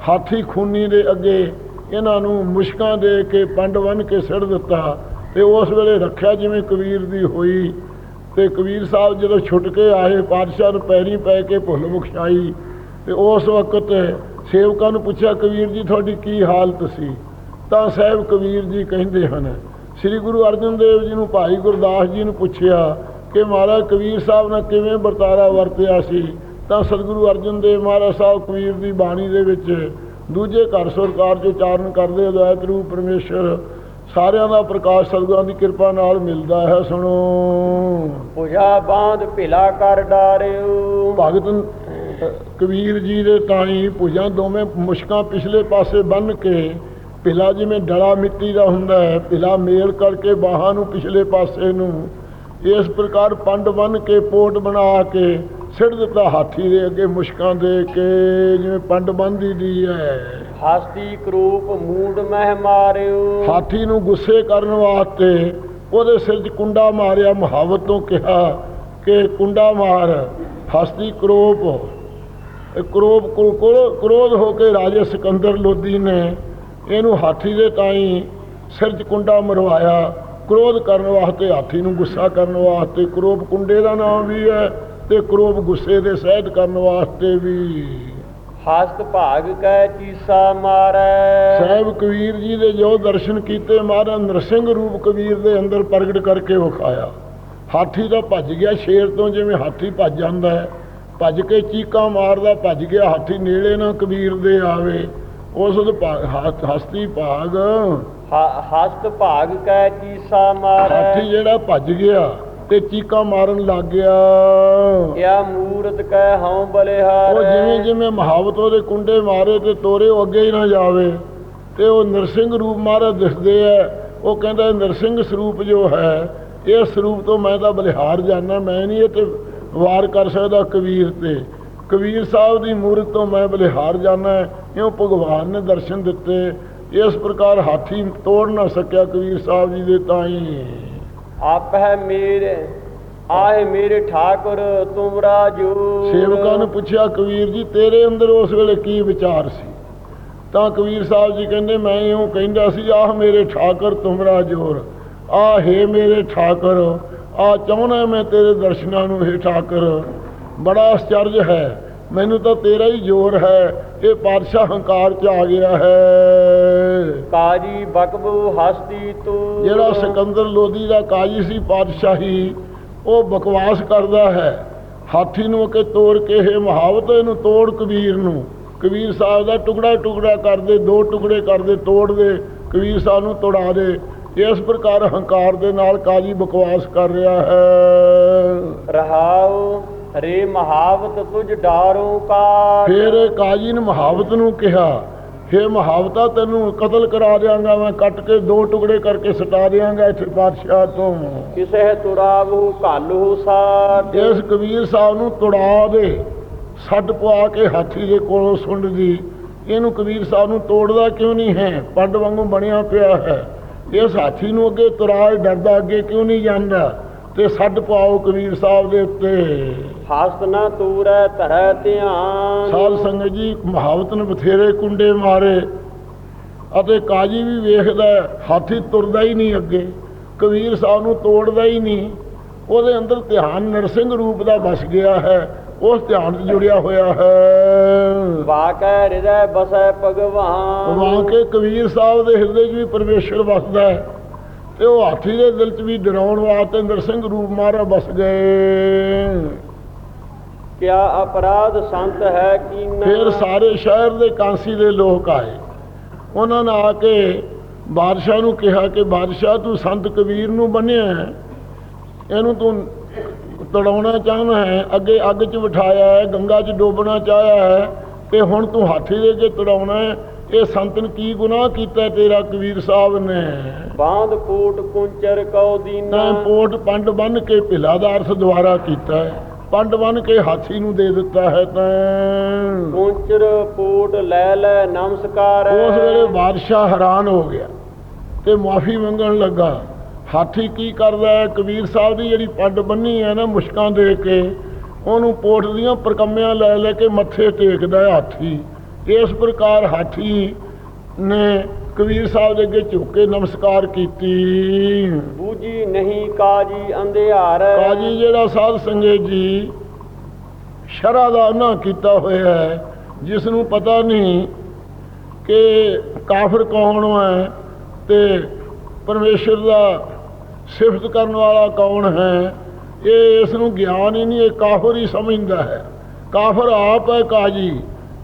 ਹਾਥੀ ਖੂਨੀ ਦੇ ਅੱਗੇ। ਇਹਨਾਂ ਨੂੰ ਮੁਸ਼ਕਾਂ ਦੇ ਕੇ ਪੰਡ ਬੰਨ ਕੇ ਸਿੜ ਦਿੱਤਾ ਤੇ ਉਸ ਵੇਲੇ ਰੱਖਿਆ ਜਿਵੇਂ ਕਬੀਰ ਦੀ ਹੋਈ। ਤੇ ਕਬੀਰ ਸਾਹਿਬ ਜਦੋਂ ਛੁੱਟ ਕੇ ਆਏ, ਪਾਤਸ਼ਾਹ ਨੂੰ ਪੈਰੀ ਪੈ ਕੇ ਭੁੱਲ ਬਖਸ਼ਾਈ ਤੇ ਉਸ ਵਕਤ ਸੇਵਕਾਂ ਨੂੰ ਪੁੱਛਿਆ ਕਬੀਰ ਜੀ ਤੁਹਾਡੀ ਕੀ ਹਾਲਤ ਸੀ? ਤਾਂ ਸਾਹਿਬ ਕਬੀਰ ਜੀ ਕਹਿੰਦੇ ਹਨ ਸ੍ਰੀ ਗੁਰੂ ਅਰਜਨ ਦੇਵ ਜੀ ਨੂੰ ਭਾਈ ਗੁਰਦਾਸ ਜੀ ਨੂੰ ਪੁੱਛਿਆ ਕਿ ਮਹਾਰਾਜ ਕਬੀਰ ਸਾਹਿਬ ਨਾਲ ਕਿਵੇਂ ਵਰਤਾਰਾ ਵਰਤਿਆ ਸੀ? ਤਾਂ ਸਤਿਗੁਰੂ ਅਰਜਨ ਦੇਵ ਮਹਾਰਾਜ ਸਾਹਿਬ ਕਬੀਰ ਦੀ ਬਾਣੀ ਦੇ ਵਿੱਚ ਦੂਜੇ ਘਰ ਸਰਕਾਰ ਚ ਉਚਾਰਨ ਕਰਦੇ ਅਦਵੈਤ ਰੂਪ ਪਰਮੇਸ਼ਰ ਸਾਰਿਆਂ ਦਾ ਪ੍ਰਕਾਸ਼ ਸਤਿਗੁਰਾਂ ਦੀ ਕਿਰਪਾ ਨਾਲ ਮਿਲਦਾ ਹੈ ਸੁਣੋ। ਪੂਜਾ ਬਾਂਧ ਭਿਲਾ ਕਰ ਡਾਰਿਓ। ਭਗਤ ਕਬੀਰ ਜੀ ਦੇ ਤਾਈ ਭੁਜਾਂ ਦੋਵੇਂ ਮੁਸ਼ਕਾਂ ਪਿਛਲੇ ਪਾਸੇ ਬੰਨ ਕੇ ਪਿਲਾ ਜਿਵੇਂ ਡਲਾ ਮਿੱਟੀ ਦਾ ਹੁੰਦਾ ਹੈ ਪਿਲਾ ਮੇਲ ਕਰਕੇ ਬਾਹਾਂ ਨੂੰ ਪਿਛਲੇ ਪਾਸੇ ਨੂੰ ਇਸ ਪ੍ਰਕਾਰ ਪੰਡ ਬੰਨ ਕੇ ਪੋਟ ਬਣਾ ਕੇ ਸਿੱਟ ਦਿੱਤਾ ਹਾਥੀ ਦੇ ਅੱਗੇ ਮੁਸ਼ਕਾਂ ਦੇ ਕੇ ਜਿਵੇਂ ਪੰਡ ਬੰਦੀ ਦੀ ਹੈ। ਹਸਤੀ ਕਰੂਪ ਮੂਡ ਮਹਿ ਮਾਰਿਓ। ਹਾਥੀ ਨੂੰ ਗੁੱਸੇ ਕਰਨ ਵਾਸਤੇ ਉਹਦੇ ਸਿਰ 'ਚ ਕੁੰਡਾ ਮਾਰਿਆ ਮੁਹਾਵਤ ਤੋਂ ਕਿਹਾ ਕਿ ਕੁੰਡਾ ਮਾਰ ਹਸਤੀ ਕਰੋਪ। ਇਹ ਕਰੋਪ ਕ੍ਰੋ- ਕ੍ਰੋ- ਕ੍ਰੋਧ ਹੋ ਕੇ ਰਾਜੇ ਸਿਕੰਦਰ ਲੋਧੀ ਨੇ ਇਹਨੂੰ ਹਾਥੀ ਦੇ ਤਾਈ ਸਿਰ 'ਚ ਕੁੰਡਾ ਮਰਵਾਇਆ। ਕ੍ਰੋਧ ਕਰਨ ਵਾਸਤੇ ਹਾਥੀ ਨੂੰ ਗੁੱਸਾ ਕਰਨ ਵਾਸਤੇ ਕਰੋਪ ਕੁੰਡੇ ਦਾ ਨਾਮ ਵੀ ਹੈ ਤੇ ਕਰੋਪ ਗੁੱਸੇ ਦੇ ਸਹਿਤ ਕਰਨ ਵਾਸਤੇ ਵੀ। ਹਸਤ ਭਾਗ ਕੈ ਚੀਸਾ ਮਾਰੈ। ਸਾਹਿਬ ਕਬੀਰ ਜੀ ਦੇ ਜੋ ਦਰਸ਼ਨ ਕੀਤੇ ਮਹਾਰਾਜ ਨਰਸਿੰਘ ਰੂਪ ਕਬੀਰ ਦੇ ਅੰਦਰ ਪ੍ਰਗਟ ਕਰਕੇ ਵਿਖਾਇਆ। ਹਾਥੀ ਤਾਂ ਭੱਜ ਗਿਆ ਸ਼ੇਰ ਤੋਂ ਜਿਵੇਂ ਹਾਥੀ ਭੱਜ ਜਾਂਦਾ ਹੈ। ਭੱਜ ਕੇ ਚੀਕਾਂ ਮਾਰਦਾ ਭੱਜ ਗਿਆ ਹਾਥੀ ਨੇੜੇ ਨਾ ਕਬੀਰ ਦੇ ਆਵੇ। ਉਸ ਹਸਤੀ ਭਾਗ। ਹਸਤ ਭਾਗ ਕੈ ਚੀਸਾ ਮਾਰੈ। ਹਾਥੀ ਜਿਹੜਾ ਭੱਜ ਗਿਆ ਤੇ ਚੀਕਾਂ ਮਾਰਨ ਲੱਗ ਗਿਆ। ਕਿਆ ਮੂਰਤ ਕੈ ਹਉ ਬਲਿਹਾਰੈ। ਉਹ ਜਿਵੇਂ ਜਿਵੇਂ ਮਹਾਵਤ ਉਹਦੇ ਕੁੰਡੇ ਮਾਰੇ ਤੇ ਤੋਰੇ ਉਹ ਅੱਗੇ ਹੀ ਨਾ ਜਾਵੇ। ਤੇ ਉਹ ਨਰਸਿੰਘ ਰੂਪ ਮਹਾਰਾਜ ਦਿਖਦੇ ਆ ਉਹ ਕਹਿੰਦਾ ਨਰਸਿੰਘ ਸਰੂਪ ਜੋ ਹੈ ਇਹ ਸਰੂਪ ਤੋਂ ਮੈਂ ਤਾਂ ਬਲਿਹਾਰ ਜਾਣਾ ਮੈਂ ਨਹੀਂ ਇਹ ਤੇ ਵਾਰ ਕਰ ਸਕਦਾ ਕਬੀਰ ਤੇ। ਕਬੀਰ ਸਾਹਿਬ ਦੀ ਮੂਰਤ ਤੋਂ ਮੈਂ ਬਲਿਹਾਰ ਜਾਣਾ ਇਉਂ ਭਗਵਾਨ ਨੇ ਦਰਸ਼ਨ ਦਿੱਤੇ। ਇਸ ਪ੍ਰਕਾਰ ਹਾਥੀ ਤੋੜ ਨਾ ਸਕਿਆ ਕਬੀਰ ਸਾਹਿਬ ਜੀ ਦੇ ਤਾਈ। ਆਪ ਹੈ ਮੇਰੇ ਆਏ ਮੇਰੇ ਠਾਕੁਰ ਤੁਮਰਾ ਜੋ ਸੇਵਕਾਂ ਨੇ ਪੁੱਛਿਆ ਕਬੀਰ ਜੀ ਤੇਰੇ ਅੰਦਰ ਉਸ ਵੇਲੇ ਕੀ ਵਿਚਾਰ ਸੀ? ਤਾਂ ਕਬੀਰ ਸਾਹਿਬ ਜੀ ਕਹਿੰਦੇ ਮੈਂ ਇਉਂ ਕਹਿੰਦਾ ਸੀ ਆਹ ਮੇਰੇ ਠਾਕਰ ਤੁਮਰਾ ਜੋਰ ਆਹ ਹੈ ਮੇਰੇ ਠਾਕਰ ਆ ਚਾਹੁੰਦਾ ਮੈਂ ਤੇਰੇ ਦਰਸ਼ਨਾਂ ਨੂੰ ਹੇ ਠਾਕਰ। ਬੜਾ ਆਸ਼ਚਰਜ ਹੈ। ਮੈਨੂੰ ਤਾਂ ਤੇਰਾ ਹੀ ਜ਼ੋਰ ਹੈ। ਇਹ ਪਾਤਸ਼ਾਹ ਹੰਕਾਰ ਚ ਆ ਗਿਆ ਹੈ। ਕਾਜੀ ਬਕਬੂ ਹਸਤੀ ਤੂੰ। ਜਿਹੜਾ ਸਿਕੰਦਰ ਲੋਦੀ ਦਾ ਕਾਜੀ ਸੀ ਪਾਤਸ਼ਾਹੀ ਉਹ ਬਕਵਾਸ ਕਰਦਾ ਹੈ। ਹਾਥੀ ਨੂੰ ਕਿ ਤੋੜ ਕੇ ਇਹ ਮੁਹਾਵਤ ਇਹਨੂੰ ਤੋੜ ਕਬੀਰ ਨੂੰ। ਕਬੀਰ ਸਾਹਿਬ ਦਾ ਟੁਕੜਾ ਟੁਕੜਾ ਕਰਦੇ ਦੋ ਟੁਕੜੇ ਕਰਦੇ ਤੋੜ ਦੇ। ਕਬੀਰ ਸਾਹਿਬ ਨੂੰ ਤੋੜਾ ਦੇ। ਇਸ ਪ੍ਰਕਾਰ ਹੰਕਾਰ ਦੇ ਨਾਲ ਕਾਜੀ ਬਕਵਾਸ ਕਰ ਰਿਹਾ ਹੈ। ਰਹਾਉ ਰੇ ਮਹਾਵਤ ਤੁਝ ਡਾਰੋ ਕਾਟ ਫਿਰ ਕਾਜੀ ਨੇ ਮੁਹਾਵਤ ਨੂੰ ਕਿਹਾ ਹੇ ਮੁਹਾਵਤਾ ਤੈਨੂੰ ਕਤਲ ਕਰਾ ਦਿਆਂਗਾ ਮੈਂ ਕੱਟ ਕੇ ਦੋ ਟੁਕੜੇ ਕਰਕੇ ਸਟਾ ਦਿਆਂਗਾ ਇੱਥੇ ਪਾਤਸ਼ਾਹ ਤੋਂ। ਕਿਸਹਿ ਤੁਰਾਵੂ ਘਾਲੂ ਸਾਟ ਇਸ ਕਬੀਰ ਸਾਹਿਬ ਨੂੰ ਤੁੜਾ ਦੇ ਛੱਡ ਪਵਾ ਕੇ ਹਾਥੀ ਦੇ ਕੋਲੋਂ ਸੁੰਡ ਦੀ। ਇਹਨੂੰ ਕਬੀਰ ਸਾਹਿਬ ਨੂੰ ਤੋੜਦਾ ਕਿਉਂ ਨਹੀਂ ਹੈ? ਪੱਡ ਵਾਂਗੂ ਬਣਿਆ ਪਿਆ ਹੈ। ਇਸ ਹਾਥੀ ਨੂੰ ਅੱਗੇ ਤੁਰਾ ਡਰਦਾ ਅੱਗੇ ਕਿਉਂ ਨਹੀਂ ਜਾਂਦਾ? ਤੇ ਛੱਡ ਪਾਓ ਕਬੀਰ ਸਾਹਿਬ ਦੇ ਉੱਤੇ। ਹਸਤ ਨ ਤੂਰੈ ਧਰੈ ਧਿਆਨ। ਸਾਧ ਸੰਗਤ ਜੀ ਮੁਹਾਵਤ ਨੇ ਬਥੇਰੇ ਕੁੰਡੇ ਮਾਰੇ ਅਤੇ ਕਾਜੀ ਵੀ ਵੇਖਦਾ ਹਾਥੀ ਤੁਰਦਾ ਹੀ ਨਹੀਂ ਅੱਗੇ। ਕਬੀਰ ਸਾਹਿਬ ਨੂੰ ਤੋੜਦਾ ਹੀ ਨਹੀਂ। ਉਹਦੇ ਅੰਦਰ ਧਿਆਨ ਨਰਸਿੰਘ ਰੂਪ ਦਾ ਵਸ ਗਿਆ ਹੈ। ਉਸ ਧਿਆਨ 'ਚ ਜੁੜਿਆ ਹੋਇਆ ਹੈ। ਵਾਕੈ ਹਿਰਦੈ ਬਸੈ ਭਗਵਾਨ। ਵਾਂ ਕੇ ਕਬੀਰ ਸਾਹਿਬ ਦੇ ਹਿਰਦੇ 'ਚ ਵੀ ਪਰਮੇਸ਼ਰ ਵਸਦਾ ਹੈ ਤੇ ਉਹ ਹਾਥੀ ਦੇ ਦਿਲ 'ਚ ਵੀ ਡਰਾਉਣ ਵਾਸਤੇ ਨਰਸਿੰਘ ਰੂਪ ਮਾਰਾ ਬਸ ਗਏ। ਕਿਆ ਅਪਰਾਧ ਸੰਤ ਹੈ ਕੀਨਾ? ਫਿਰ ਸਾਰੇ ਸ਼ਹਿਰ ਦੇ ਕਾਂਸੀ ਦੇ ਲੋਕ ਆਏ। ਉਹਨਾਂ ਨੇ ਆ ਕੇ ਬਾਦਸ਼ਾਹ ਨੂੰ ਕਿਹਾ ਕਿ ਬਾਦਸ਼ਾਹ ਤੂੰ ਸੰਤ ਕਬੀਰ ਨੂੰ ਬੰਨਿਆ ਹੈ, ਇਹਨੂੰ ਤੂੰ ਤੜਾਉਣਾ ਚਾਹੁੰਦਾ ਹੈ ਅੱਗੇ ਅੱਗ 'ਚ ਬਿਠਾਇਆ ਹੈ ਗੰਗਾ 'ਚ ਡੋਬਣਾ ਚਾਹਿਆ ਹੈ ਤੇ ਹੁਣ ਤੂੰ ਹਾਥੀ ਦੇ ਕੇ ਤੜਾਉਣਾ ਹੈ ਇਹ ਸੰਤ ਨੇ ਕੀ ਗੁਨਾਹ ਕੀਤਾ ਤੇਰਾ ਕਬੀਰ ਸਾਹਿਬ ਨੇ? ਬਾਂਧ ਕੋਟ ਕੁੰਚਰ ਕਉ ਦੀਨਾ। ਪੋਟ ਪੰਡ ਬੰਨ ਕੇ ਭਿਲਾ ਦਾ ਅਰਥ ਦੁਆਰਾ ਕੀਤਾ ਹੈ। ਪੰਡ ਬੰਨ ਕੇ ਹਾਥੀ ਨੂੰ ਦੇ ਦਿੱਤਾ ਹੈ ਤਾਂ। ਕੁੰਚਰ ਪੋਟ ਲੈ ਲੈ ਨਮਸਕਾਰ ਉਸ ਵੇਲੇ ਬਾਦਸ਼ਾਹ ਹੈਰਾਨ ਹੋ ਗਿਆ ਤੇ ਮਾਫੀ ਮੰਗਣ ਲੱਗਾ। ਹਾਥੀ ਕੀ ਕਰਦਾ ਹੈ? ਕਬੀਰ ਸਾਹਿਬ ਦੀ ਜਿਹੜੀ ਪੱਡ ਬੰਨੀ ਹੈ ਨਾ ਮੁਸ਼ਕਾਂ ਦੇ ਕੇ ਉਹਨੂੰ ਪੋਟ ਦੀਆਂ ਪ੍ਰਕੰਮਿਆਂ ਲੈ ਲੈ ਕੇ ਮੱਥੇ ਟੇਕਦਾ ਹੈ ਹਾਥੀ। ਇਸ ਪ੍ਰਕਾਰ ਹਾਥੀ ਨੇ ਕਬੀਰ ਸਾਹਿਬ ਦੇ ਅੱਗੇ ਝੁੱਕ ਕੇ ਨਮਸਕਾਰ ਕੀਤੀ। ਬੂਜੀ ਨਹੀਂ ਕਾਜੀ ਅੰਧਿਆਰ। ਕਾਜੀ ਜਿਹੜਾ ਸਾਧ ਸੰਗਤ ਜੀ ਸ਼ਰਾ ਦਾ ਉਹਨਾਂ ਕੀਤਾ ਹੋਇਆ ਹੈ ਜਿਸ ਨੂੰ ਪਤਾ ਨਹੀਂ ਕਿ ਕਾਫਰ ਕੌਣ ਹੈ ਤੇ ਪਰਮੇਸ਼ਰ ਦਾ ਸਿਫਤ ਕਰਨ ਵਾਲਾ ਕੌਣ ਹੈ? ਇਹ ਇਸ ਨੂੰ ਗਿਆਨ ਹੀ ਨਹੀਂ, ਇਹ ਕਾਫਰ ਹੀ ਸਮਝਦਾ ਹੈ। ਕਾਫਰ ਆਪ ਹੈ ਕਾਜੀ।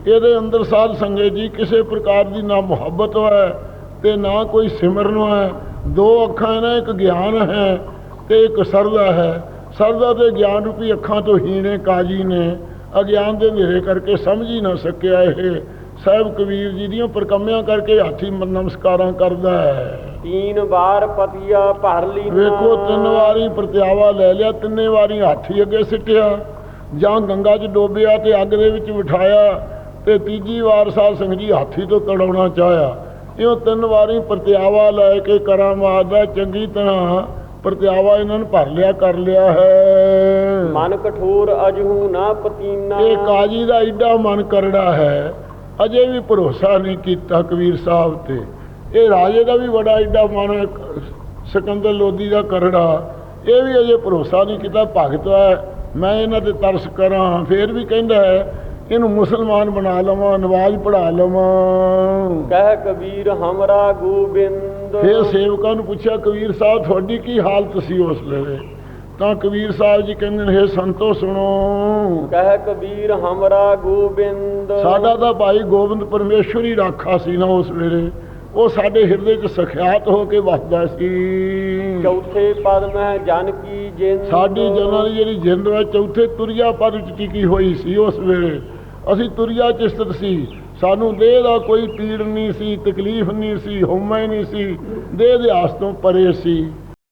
ਇਹਦੇ ਅੰਦਰ ਸਾਧ ਸੰਗਤ ਜੀ ਕਿਸੇ ਪ੍ਰਕਾਰ ਦੀ ਨਾ ਮੁਹੱਬਤ ਹੈ ਤੇ ਨਾ ਕੋਈ ਸਿਮਰਨ ਹੈ। ਦੋ ਅੱਖਾਂ ਨੇ, ਇੱਕ ਗਿਆਨ ਹੈ ਤੇ ਇੱਕ ਸਰਦਾ ਹੈ। ਸਰਦਾ ਤੇ ਗਿਆਨ ਰੂਪੀ ਅੱਖਾਂ ਤੋਂ ਹੀਣੇ ਕਾਜੀ ਨੇ। ਅਗਿਆਨ ਦੇ ਹਨੇਰੇ ਕਰਕੇ ਸਮਝ ਹੀ ਨਾ ਸਕਿਆ ਇਹ। ਸਾਹਿਬ ਕਬੀਰ ਜੀ ਦੀਆਂ ਪ੍ਰਕੰਮਿਆਂ ਕਰਕੇ ਹਾਥੀ ਨਮਸਕਾਰਾਂ ਕਰਦਾ ਹੈ। ਤੀਨ ਵਾਰ ਪਤੀਆ ਭਰ ਲੀਨਾ ਵੇਖੋ ਤਿੰਨ ਵਾਰੀ ਪ੍ਰਤਿਆਵਾ ਲੈ ਲਿਆ ਤਿੰਨੇ ਵਾਰੀ ਹਾਥੀ ਅੱਗੇ ਸਿੱਟਿਆ ਜਾਂ ਗੰਗਾ 'ਚ ਡੋਬਿਆ ਤੇ ਅੱਗ ਦੇ ਵਿੱਚ ਬਿਠਾਇਆ ਤੇ ਤੀਜੀ ਵਾਰ ਸਾਧ ਸੰਗਤ ਜੀ ਹਾਥੀ ਤੋਂ ਤੜਾਉਣਾ ਚਾਹਿਆ ਇਉਂ ਤਿੰਨ ਵਾਰੀ ਪ੍ਰਤਿਆਵਾ ਲੈ ਕੇ ਕਰਾਮਾਤ ਦਾ ਚੰਗੀ ਤਰ੍ਹਾਂ ਪ੍ਰਤਿਆਵਾ ਇਹਨਾਂ ਨੂੰ ਭਰ ਲਿਆ ਕਰ ਲਿਆ ਹੈ ਮਨ ਕਠੋਰ ਅਜਹੂ ਨਾ ਪਤੀਨਾ। ਇਹ ਕਾਜੀ ਦਾ ਏਡਾ ਮਨ ਕਰੜਾ ਹੈ ਅਜੇ ਵੀ ਭਰੋਸਾ ਨਹੀਂ ਕੀਤਾ ਕਬੀਰ ਸਾਹਿਬ ਤੇ। ਇਹ ਰਾਜੇ ਦਾ ਵੀ ਬੜਾ ਏਡਾ ਮਨ ਹੈ, ਸਿਕੰਦਰ ਲੋਦੀ ਦਾ ਕਰੜਾ। ਇਹ ਵੀ ਅਜੇ ਭਰੋਸਾ ਨਹੀਂ ਕੀਤਾ ਭਗਤ ਹੈ ਮੈਂ ਇਹਨਾਂ ਤੇ ਤਰਸ ਕਰਾਂ ਫੇਰ ਵੀ ਕਹਿੰਦਾ ਹੈ ਇਹਨੂੰ ਮੁਸਲਮਾਨ ਬਣਾ ਲਵਾਂ ਨਵਾਜ਼ ਪੜਾ ਲਵਾਂ। ਕਹਿ ਕਬੀਰ ਹਮਰਾ ਗੋਬਿੰਦ। ਫਿਰ ਸੇਵਕਾਂ ਨੂੰ ਪੁੱਛਿਆ ਕਬੀਰ ਸਾਹਿਬ ਤੁਹਾਡੀ ਕੀ ਹਾਲਤ ਸੀ ਉਸ ਵੇਲੇ? ਤਾਂ ਕਬੀਰ ਸਾਹਿਬ ਜੀ ਕਹਿੰਦੇ ਨੇ "ਹੇ ਸੰਤੋ ਸੁਣੋ। ਕਹਿ ਕਬੀਰ ਹਮਰਾ ਗੋਬਿੰਦ। ਸਾਡਾ ਤਾਂ ਭਾਈ ਗੋਬਿੰਦ ਪਰਮੇਸ਼ਵਰ ਹੀ ਰਾਖਾ ਸੀ ਨਾ ਉਸ ਵੇਲੇ। ਉਹ ਸਾਡੇ ਹਿਰਦੇ 'ਚ ਸਖਿਆਤ ਹੋ ਕੇ ਵਸਦਾ ਸੀ। ਚੌਥੇ ਪਦ ਮਹਿ ਜਨ ਕੀ ਜਿੰਦ ਸਾਡੀ ਜਨਾਂ ਦੀ ਜਿਹੜੀ ਜਿੰਦ ਹੈ ਚੌਥੇ ਤੁਰਿਆ ਪਦ 'ਚ ਟਿਕੀ ਹੋਈ ਸੀ ਉਸ ਵੇਲੇ? ਅਸੀਂ ਤੁਰਿਆ ਚਿਸਤਤ ਸੀ। ਸਾਨੂੰ ਦੇਹ ਦਾ ਕੋਈ ਪੀੜ ਨਹੀਂ ਸੀ ਤਕਲੀਫ ਨਹੀਂ ਸੀ ਹਉਮੈ ਨਹੀਂ ਸੀ। ਦੇਹ ਦੇ ਆਸ ਤੋਂ ਪਰੇ ਸੀ।